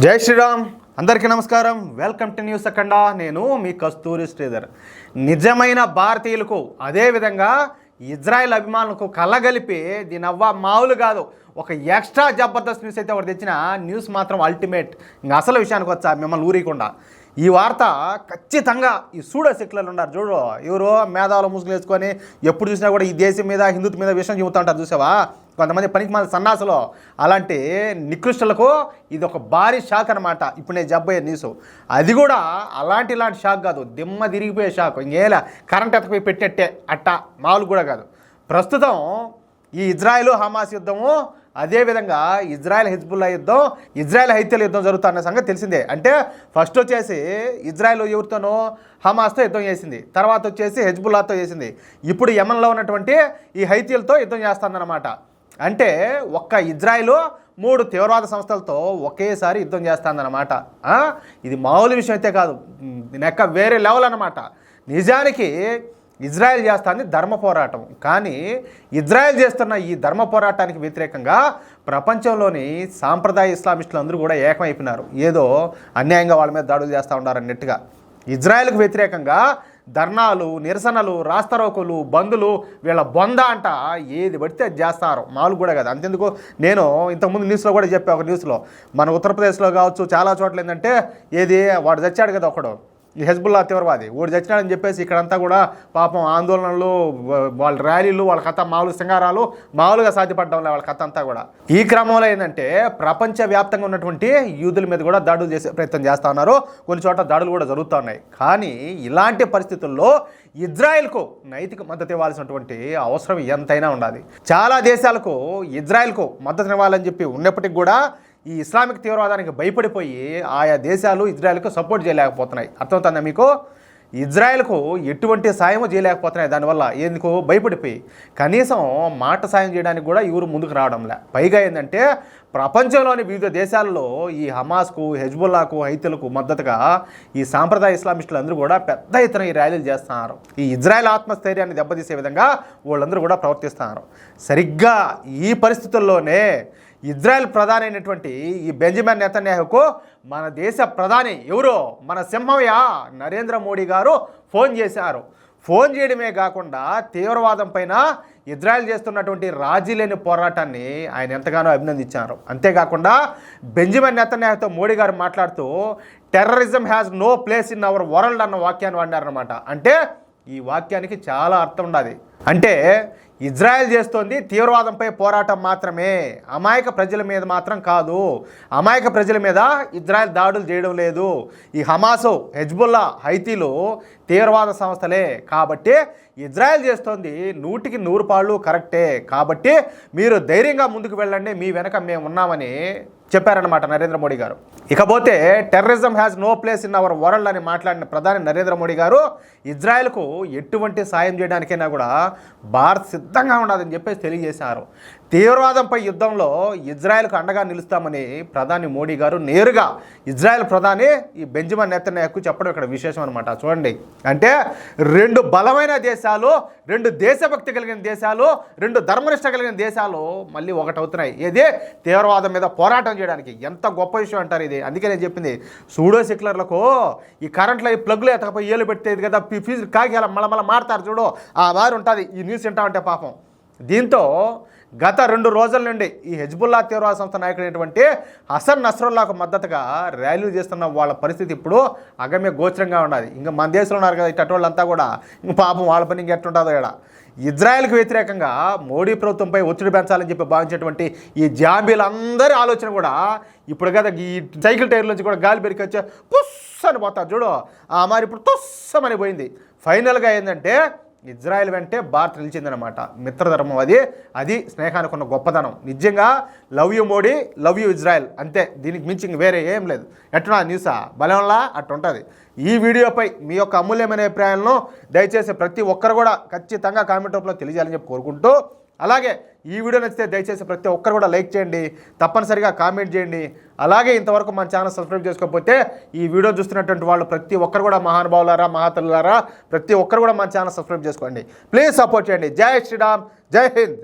జై శ్రీరామ్. అందరికీ నమస్కారం. Welcome to news Akhanda. నేను మీ కస్తూరి శ్రీధర్. నిజమైన భారతీయులకు అదేవిధంగా ఇజ్రాయెల్ అభిమానులకు కలగలిపి దీని అవ్వ మామూలు కాదు ఒక ఎక్స్ట్రా జబర్దస్త్ న్యూస్ అయితే ఒకటి తెచ్చిన న్యూస్ మాత్రం అల్టిమేట్. ఇంకా అసలు విషయానికి వచ్చా మిమ్మల్ని ఊరికుండా. ఈ వార్త ఖచ్చితంగా ఈ సూడో సెక్యులర్లు ఉన్నారు. చూడు ఎవరో మేధావులు ముసుగులు వేసుకొని ఎప్పుడు చూసినా కూడా ఈ దేశం మీద హిందుత్వ మీద విషయం చెబుతూ ఉంటారు చూసావా? కొంతమంది పనికి మన సన్నాసులు. అలాంటి నికృష్టులకు ఇది ఒక భారీ షాక్ అనమాట ఇప్పుడు నేను జబ్బయ్యే న్యూస్ అది కూడా అలాంటి ఇలాంటి షాక్ కాదు. దిమ్మ తిరిగిపోయే షాక్. ఇంకేలా? కరెంట్ ఎత్తకపోయి పెట్టేట్టే అట్ట మామూలు కూడా కాదు. ప్రస్తుతం ఈ ఇజ్రాయెల్ హమాస్ యుద్ధము అదేవిధంగా ఇజ్రాయెల్ హిజ్బుల్లా యుద్ధం ఇజ్రాయెల్ హైత్యల యుద్ధం జరుగుతున్న సంగతి తెలిసిందే. అంటే ఫస్ట్ వచ్చేసి ఇజ్రాయెల్ ఎవరితోనో హమాస్తో యుద్ధం చేసింది. తర్వాత వచ్చేసి హెజ్బుల్లాతో చేసింది. ఇప్పుడు యమన్లో ఉన్నటువంటి ఈ హైత్యలతో యుద్ధం చేస్తుందన్నమాట. అంటే ఒక్క ఇజ్రాయెల్ మూడు తీవ్రవాద సంస్థలతో ఒకేసారి యుద్ధం చేస్తుందన్నమాట. ఇది మామూలు విషయం అయితే కాదు. నెక్క యొక్క వేరే లెవెల్ అనమాట నిజానికి ఇజ్రాయెల్ చేస్తుంది ధర్మ పోరాటం. కానీ ఇజ్రాయెల్ చేస్తున్న ఈ ధర్మ పోరాటానికి వ్యతిరేకంగా ప్రపంచంలోని సాంప్రదాయ ఇస్లామిస్టులు అందరూ కూడా ఏకమైపోయినారు. ఏదో అన్యాయంగా వాళ్ళ మీద దాడులు చేస్తూ ఉన్నారన్నట్టుగా ఇజ్రాయెల్కు వ్యతిరేకంగా ధర్నాలు నిరసనలు రాస్తారోకులు బందులు వీళ్ళ బొంద అంట ఏది పడితే అది చేస్తారు. మామూలు కూడా కదా. అంతెందుకు? నేను ఇంతకుముందు న్యూస్లో కూడా చెప్పా ఒక న్యూస్లో మన ఉత్తరప్రదేశ్లో కావచ్చు చాలా చోట్ల ఏంటంటే ఏది వాడు చచ్చాడు కదా ఒకడు. ఈ హెజ్బుల్లా తీవ్రవాది. ఓడి చచ్చినాడని చెప్పేసి ఇక్కడంతా కూడా పాపం ఆందోళనలు వాళ్ళ ర్యాలీలు వాళ్ళ కథ మామూలు సింగారాలు మామూలుగా సాధ్యపడడం వాళ్ళ కథ అంతా కూడా. ఈ క్రమంలో ఏంటంటే ప్రపంచవ్యాప్తంగా ఉన్నటువంటి యూదుల మీద కూడా దాడులు చేసే ప్రయత్నం చేస్తూ ఉన్నారు. కొన్ని చోట్ల దాడులు కూడా జరుగుతూ ఉన్నాయి. కానీ ఇలాంటి పరిస్థితుల్లో ఇజ్రాయెల్కు నైతిక మద్దతు ఇవ్వాల్సినటువంటి అవసరం ఎంతైనా ఉండాలి. చాలా దేశాలకు ఇజ్రాయెల్కు మద్దతు ఇవ్వాలని చెప్పి ఉన్నప్పటికీ కూడా ఈ ఇస్లామిక్ తీవ్రవాదానికి భయపడిపోయి ఆయా దేశాలు ఇజ్రాయెల్కు సపోర్ట్ చేయలేకపోతున్నాయి. అర్థమవుతుందా మీకు? ఇజ్రాయెల్కు ఎటువంటి సాయం చేయలేకపోతున్నాయి. దానివల్ల ఎందుకు? భయపడిపోయి. కనీసం మాట సాయం చేయడానికి కూడా ఎవరు ముందుకు రావడంలే. పైగా ఏంటంటే ప్రపంచంలోని వివిధ దేశాల్లో ఈ హమాస్కు హెజ్బుల్లాకు హైతులకు మద్దతుగా ఈ సాంప్రదాయ ఇస్లామిస్టులు అందరూ కూడా పెద్ద ఎత్తున ఈ ర్యాలీలు చేస్తున్నారు. ఈ ఇజ్రాయెల్ ఆత్మస్థైర్యాన్ని దెబ్బతీసే విధంగా వాళ్ళందరూ కూడా ప్రవర్తిస్తున్నారు. సరిగ్గా ఈ పరిస్థితుల్లోనే ఇజ్రాయెల్ ప్రధాని అయినటువంటి ఈ బెంజమిన్ నెతన్యాహుకు మన దేశ ప్రధాని ఎవరో మన సింహయ్య నరేంద్ర మోడీ గారు ఫోన్ చేశారు. ఫోన్ చేయడమే కాకుండా తీవ్రవాదం పైన ఇజ్రాయెల్ చేస్తున్నటువంటి రాజీ లేని పోరాటాన్ని ఆయన ఎంతగానో అభినందించారు. అంతేకాకుండా బెంజమిన్ నెతన్యాహుతో మోడీ గారు మాట్లాడుతూ terrorism has no place in our world అన్న వాక్యాన్ని వాడినారనమాట అంటే ఈ వాక్యానికి చాలా అర్థం ఉన్నది అంటే ఇజ్రాయెల్ చేస్తోంది తీవ్రవాదంపై పోరాటం మాత్రమే. అమాయక ప్రజల మీద మాత్రం కాదు. అమాయక ప్రజల మీద ఇజ్రాయెల్ దాడులు చేయడం లేదు. ఈ హమాసు హెజ్బుల్లా హైతీలు తీవ్రవాద సంస్థలే. కాబట్టి ఇజ్రాయెల్ చేస్తోంది నూటికి నూరు పాళ్ళు కరెక్టే. కాబట్టి మీరు ధైర్యంగా ముందుకు వెళ్ళండి. మీ వెనక మేము ఉన్నామని చెప్పారనమాట నరేంద్ర మోడీ గారు. ఇకపోతే terrorism has no place in our world అని మాట్లాడిన ప్రధాని నరేంద్ర మోడీ గారు ఇజ్రాయెల్కు ఎటువంటి సాయం చేయడానికైనా కూడా భారత్ సిద్ధంగా ఉండదని చెప్పేసి తెలియజేశారు. తీవ్రవాదంపై యుద్ధంలో ఇజ్రాయెల్కు అండగా నిలుస్తామని ప్రధాని మోడీ గారు నేరుగా ఇజ్రాయెల్ ప్రధాని ఈ బెంజమిన్ నెతన్యాహుకు చెప్పడం ఇక్కడ విశేషం అనమాట చూడండి. అంటే రెండు బలమైన దేశాలు రెండు దేశభక్తి కలిగిన దేశాలు రెండు ధర్మనిష్ట కలిగిన దేశాలు మళ్ళీ ఒకటవుతున్నాయి ఏది? తీవ్రవాదం మీద పోరాటం చేయడానికి. ఎంత గొప్ప విషయం అంటారు ఇది. అందుకే నేను చెప్పింది. సూడో సెక్యులర్లకు ఈ కరెంట్లో ఈ ప్లగ్లు ఎతకపోయి ఏలు పెట్టేది కదా. ఫీజు కాకి అలా మళ్ళీ మళ్ళీ మారుతారు చూడు. ఆ వారు ఉంటుంది. ఈ న్యూస్ వింటామంటే పాపం. దీంతో గత రెండు రోజుల నుండి ఈ హెజ్బుల్లా తీవ్రవాద సంస్థ నాయకుడైనటువంటి హసన్ నస్రుల్లాకు మద్దతుగా ర్యాలీలు చేస్తున్న వాళ్ళ పరిస్థితి ఇప్పుడు అగమ్య గోచరంగా ఉన్నది. ఇంకా మన దేశంలో ఉన్నారు కదా ఇట్టోళ్ళంతా కూడా ఇంక పాపం వాళ్ళ పని ఇంకెట్టుంటుందో ఇక్కడ ఇజ్రాయెల్కి వ్యతిరేకంగా మోడీ ప్రభుత్వంపై ఒత్తిడి పెంచాలని చెప్పి భావించేటువంటి ఈ జాంబీలందరి ఆలోచన కూడా ఇప్పుడు కదా ఈ సైకిల్ టైర్ నుంచి కూడా గాలి పెరిగి వచ్చే పుస్ అని పోతారు చూడు ఆ మరి ఇప్పుడు తుస్సమని పోయింది. ఫైనల్గా ఏంటంటే ఇజ్రాయెల్ వెంటే భారత్ నిలిచిందనమాట మిత్రధర్మం అది. అది స్నేహానికి ఉన్న గొప్పతనం. నిజంగా love you Modi love you Israel. అంతే. దీనికి మించి ఇంక వేరే ఏం లేదు. ఎట్టునా న్యూసా? బలంలా అట్టు ఉంటుంది ఈ వీడియోపై మీ యొక్క అమూల్యమైన అభిప్రాయాలను దయచేసి ప్రతి ఒక్కరు కూడా ఖచ్చితంగా కామెంట్ రూపంలో తెలియజేయాలని చెప్పి కోరుకుంటూ అలాగే ఈ వీడియో నచ్చితే దయచేసి ప్రతి ఒక్కరు కూడా లైక్ చేయండి తప్పనిసరిగా కామెంట్ చేయండి. అలాగే ఇంతవరకు మన ఛానల్ సబ్స్క్రైబ్ చేసుకోకపోతే ఈ వీడియో చూస్తున్నటువంటి వాళ్ళు ప్రతి ఒక్కరు కూడా మహానుభావులారా మహాతల్లారా ప్రతి ఒక్కరు కూడా మన ఛానల్ సబ్స్క్రైబ్ చేసుకోండి. ప్లీజ్ సపోర్ట్ చేయండి. జై శ్రీరామ్ జై హింద్.